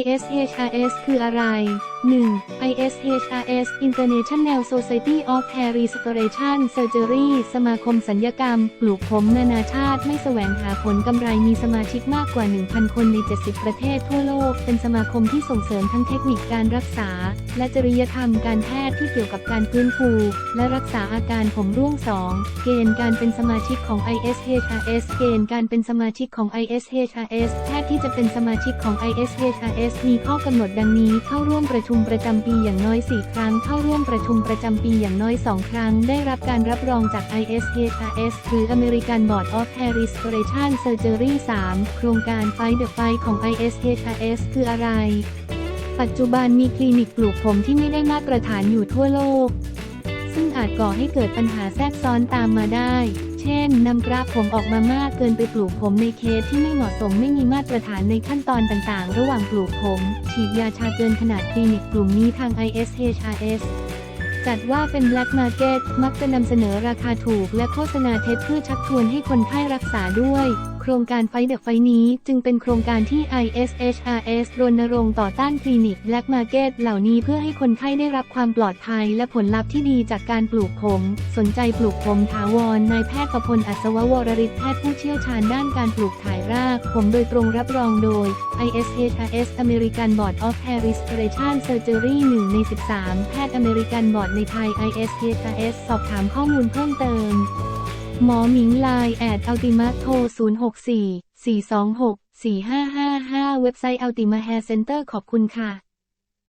ISHRS คืออะไร 1. ISHRS International Society of Hair Restoration Surgery สมาคมสัญญกรรม ปลูกผมนานาชาติไม่แสวงหาผลกำไรมีสมาชิกมากกว่า 1,000 คนใน 70 ประเทศทั่วโลก เป็นสมาคมที่ส่งเสริมทั้งเทคนิคการรักษา และจริยธรรมการแพทย์ที่เกี่ยวกับการฟื้นฟู และรักษาอาการผมร่วง 2. เกณฑ์การเป็นสมาชิกของ ISHRS เกณฑ์การเป็นสมาชิกของ ISHRS แพทย์ที่จะเป็นสมาชิกของ ISHRS มีข้อกำหนดดังนี้เข้าร่วมประชุมประจำปีอย่างน้อย 4 ครั้ง เข้าร่วมประชุมประจำปีอย่างน้อย 2 ครั้ง ได้รับการรับรองจาก ISHRS หรือ American Board of Hair Restoration Surgery 3. โครงการ Fight the Fight ของ ISHRS คืออะไร ปัจจุบันมีคลินิกปลูกผมที่ไม่ได้มาตรฐานอยู่ทั่วโลก ซึ่งอาจก่อให้เกิดปัญหาแทรกซ้อนตามมาได้ นำกราฟผมออกมามากเกินไปปลูกผมในเคสที่ไม่เหมาะสมไม่มีมาตรฐานในขั้นตอนต่างๆ ระหว่างปลูกผม ฉีดยาชาเกินขนาดคลินิกกลุ่มนี้ทาง ISHRS จัดว่าเป็น Black Market มักจะนำเสนอราคาถูกและโฆษณาเท็จเพื่อชักชวนให้คนไข้รักษาด้วย โครงการไฟเดอะไฟนี้จึงเป็นโครงการที่ ISHRS รณรงค์ต่อต้านคลินิก Black Market เหล่านี้เพื่อให้คนไข้ได้รับความปลอดภัยและผลลัพธ์ที่ดีจากการปลูกผม สนใจปลูกผมถาวรนายแพทย์ประพลอัศววรริศแพทย์ผู้เชี่ยวชาญด้านการปลูกถ่ายราก ผมโดยตรงรับรองโดย ISHRS American Board of Hair Restoration Surgery 1 ใน 13 แพทย์ American Board ในไทย ISHRS สอบถามข้อมูลเพิ่มเติม หมอหมิงไลน์แอดอัลติมาโทร 064 426 4555 เว็บไซต์อัลติมาแฮร์เซ็นเตอร์ขอบคุณค่ะ